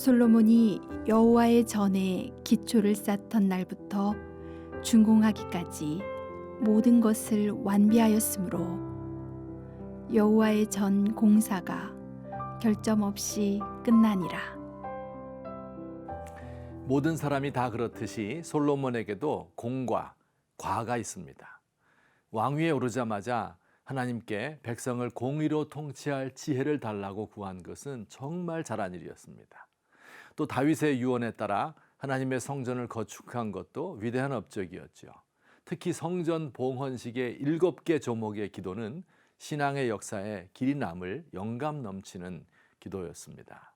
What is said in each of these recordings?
솔로몬이 여호와의 전에 기초를 쌓던 날부터 준공하기까지 모든 것을 완비하였으므로 여호와의 전 공사가 결점 없이 끝나니라. 모든 사람이 다 그렇듯이 솔로몬에게도 공과 과가 있습니다. 왕위에 오르자마자 하나님께 백성을 공의로 통치할 지혜를 달라고 구한 것은 정말 잘한 일이었습니다. 또 다윗의 유언에 따라 하나님의 성전을 거축한 것도 위대한 업적이었죠. 특히 성전 봉헌식의 일곱 개 조목의 기도는 신앙의 역사에 길이 남을 영감 넘치는 기도였습니다.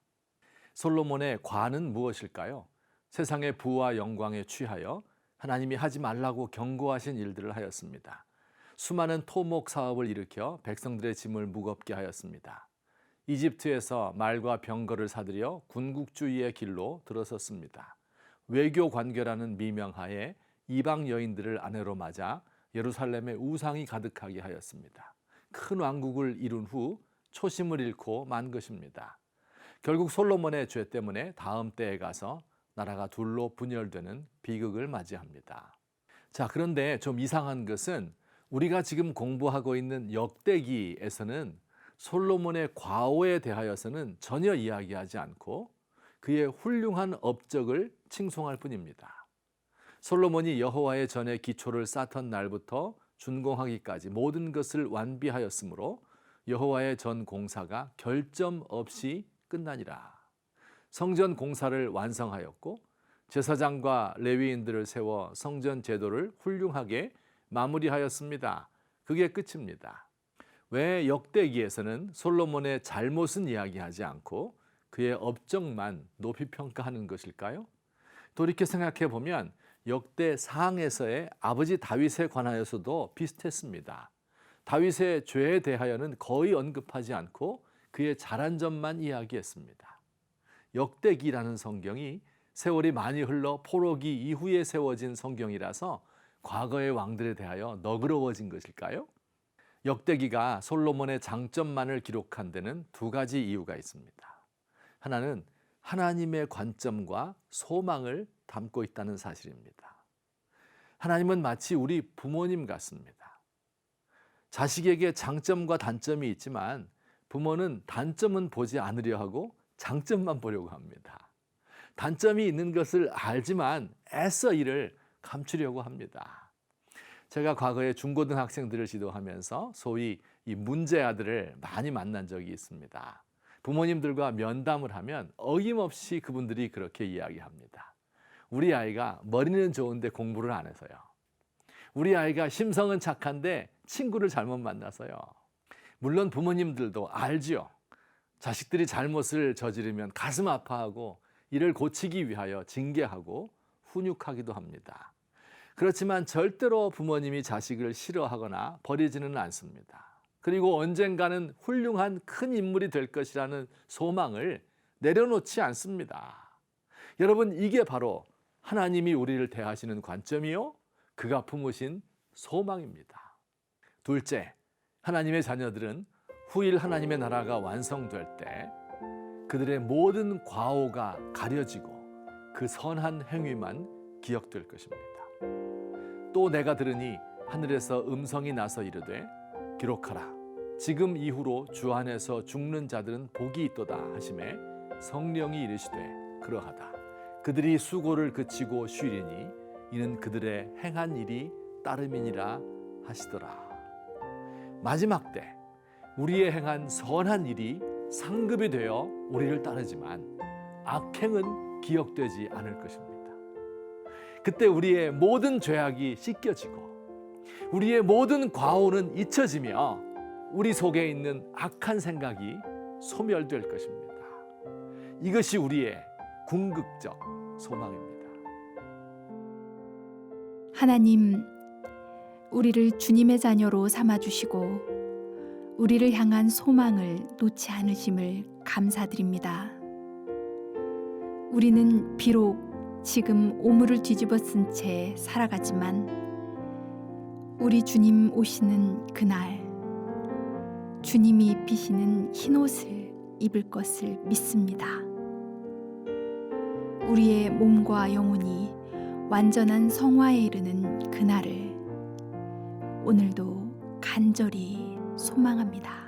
솔로몬의 과는 무엇일까요? 세상의 부와 영광에 취하여 하나님이 하지 말라고 경고하신 일들을 하였습니다. 수많은 토목 사업을 일으켜 백성들의 짐을 무겁게 하였습니다. 이집트에서 말과 병거를 사들여 군국주의의 길로 들어섰습니다. 외교 관계라는 미명하에 이방 여인들을 아내로 맞아 예루살렘에 우상이 가득하게 하였습니다. 큰 왕국을 이룬 후 초심을 잃고 만 것입니다. 결국 솔로몬의 죄 때문에 다음 때에 가서 나라가 둘로 분열되는 비극을 맞이합니다. 자, 그런데 좀 이상한 것은 우리가 지금 공부하고 있는 역대기에서는 솔로몬의 과오에 대하여서는 전혀 이야기하지 않고 그의 훌륭한 업적을 칭송할 뿐입니다. 솔로몬이 여호와의 전에 기초를 쌓던 날부터 준공하기까지 모든 것을 완비하였으므로 여호와의 전 공사가 결점 없이 끝나니라. 성전 공사를 완성하였고 제사장과 레위인들을 세워 성전 제도를 훌륭하게 마무리하였습니다. 그게 끝입니다. 왜 역대기에서는 솔로몬의 잘못은 이야기하지 않고 그의 업적만 높이 평가하는 것일까요? 돌이켜 생각해 보면 역대 상에서의 아버지 다윗에 관하여서도 비슷했습니다. 다윗의 죄에 대하여는 거의 언급하지 않고 그의 잘한 점만 이야기했습니다. 역대기라는 성경이 세월이 많이 흘러 포로기 이후에 세워진 성경이라서 과거의 왕들에 대하여 너그러워진 것일까요? 역대기가 솔로몬의 장점만을 기록한 데는 두 가지 이유가 있습니다. 하나는 하나님의 관점과 소망을 담고 있다는 사실입니다. 하나님은 마치 우리 부모님 같습니다. 자식에게 장점과 단점이 있지만 부모는 단점은 보지 않으려 하고 장점만 보려고 합니다. 단점이 있는 것을 알지만 애써 이를 감추려고 합니다. 제가 과거에 중고등학생들을 지도하면서 소위 이 문제 아들을 많이 만난 적이 있습니다. 부모님들과 면담을 하면 어김없이 그분들이 그렇게 이야기합니다. 우리 아이가 머리는 좋은데 공부를 안 해서요. 우리 아이가 심성은 착한데 친구를 잘못 만나서요. 물론 부모님들도 알지요. 자식들이 잘못을 저지르면 가슴 아파하고 이를 고치기 위하여 징계하고 훈육하기도 합니다. 그렇지만 절대로 부모님이 자식을 싫어하거나 버리지는 않습니다. 그리고 언젠가는 훌륭한 큰 인물이 될 것이라는 소망을 내려놓지 않습니다. 여러분, 이게 바로 하나님이 우리를 대하시는 관점이요. 그가 품으신 소망입니다. 둘째, 하나님의 자녀들은 후일 하나님의 나라가 완성될 때 그들의 모든 과오가 가려지고 그 선한 행위만 기억될 것입니다. 또 내가 들으니 하늘에서 음성이 나서 이르되 기록하라. 지금 이후로 주 안에서 죽는 자들은 복이 있도다 하심에 성령이 이르시되 그러하다. 그들이 수고를 그치고 쉬리니 이는 그들의 행한 일이 따름이니라 하시더라. 마지막 때 우리의 행한 선한 일이 상급이 되어 우리를 따르지만 악행은 기억되지 않을 것입니다. 그때 우리의 모든 죄악이 씻겨지고 우리의 모든 과오는 잊혀지며 우리 속에 있는 악한 생각이 소멸될 것입니다. 이것이 우리의 궁극적 소망입니다. 하나님, 우리를 주님의 자녀로 삼아 주시고 우리를 향한 소망을 놓지 않으심을 감사드립니다. 우리는 비록 지금 오물을 뒤집어 쓴 채 살아가지만 우리 주님 오시는 그날 주님이 입히시는 흰 옷을 입을 것을 믿습니다. 우리의 몸과 영혼이 완전한 성화에 이르는 그날을 오늘도 간절히 소망합니다.